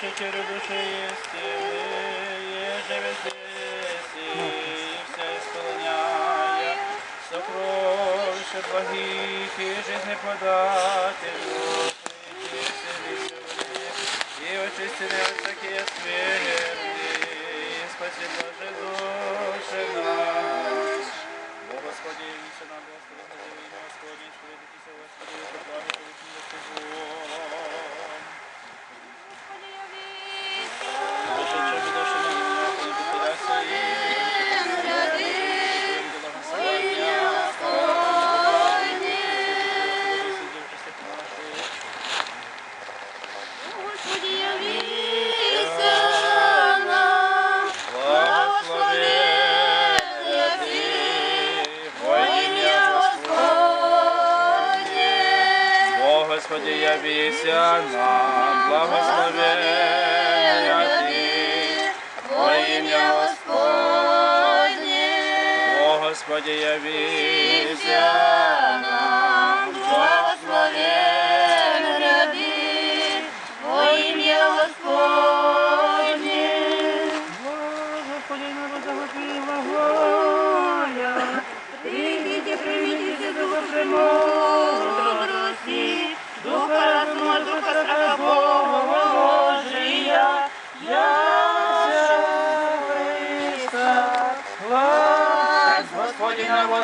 Душе через душе есть еже здесь, и все исполняя сокровища благих и жизни подателю, и очистили от всякие смерти, и спаси блаже души наш. О Господи, явися нам, Господи, гладиво ім'я Господне, сповідайтеся, Господи, по праві політні Господи, явися нам, благословен ти. Во ім'я Господнє, О Господи, явися нам,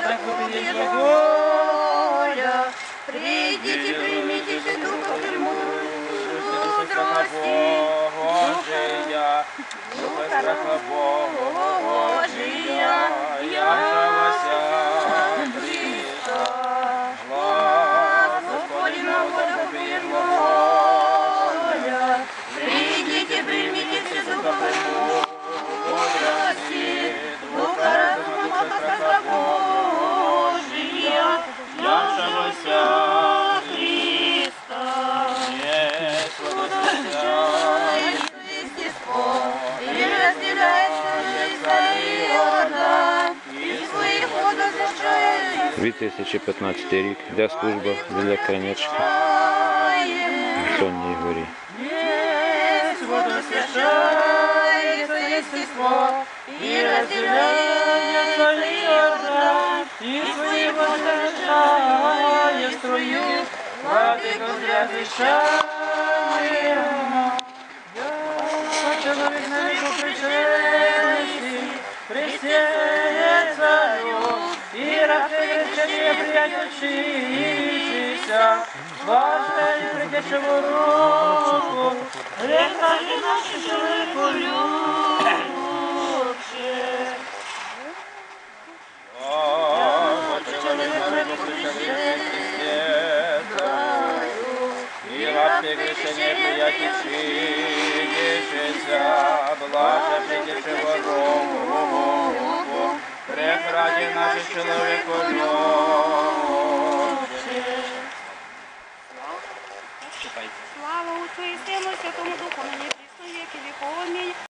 Так убедить воля. Прийдіть, прийміть духа премудрості, Божия, Духа страха Божия, 2015 рік, йде служба біля Кринички, в Сонній горі. Есть водосвящается естество, и рабчение приятельщися, Блажен придешеву руку, Греха же наши человеку любче. Грешение приятельщися, блаже придешево руку, Грех ради наших человеку Твої сину, Святому Духу, мені дійсно віки віково мій.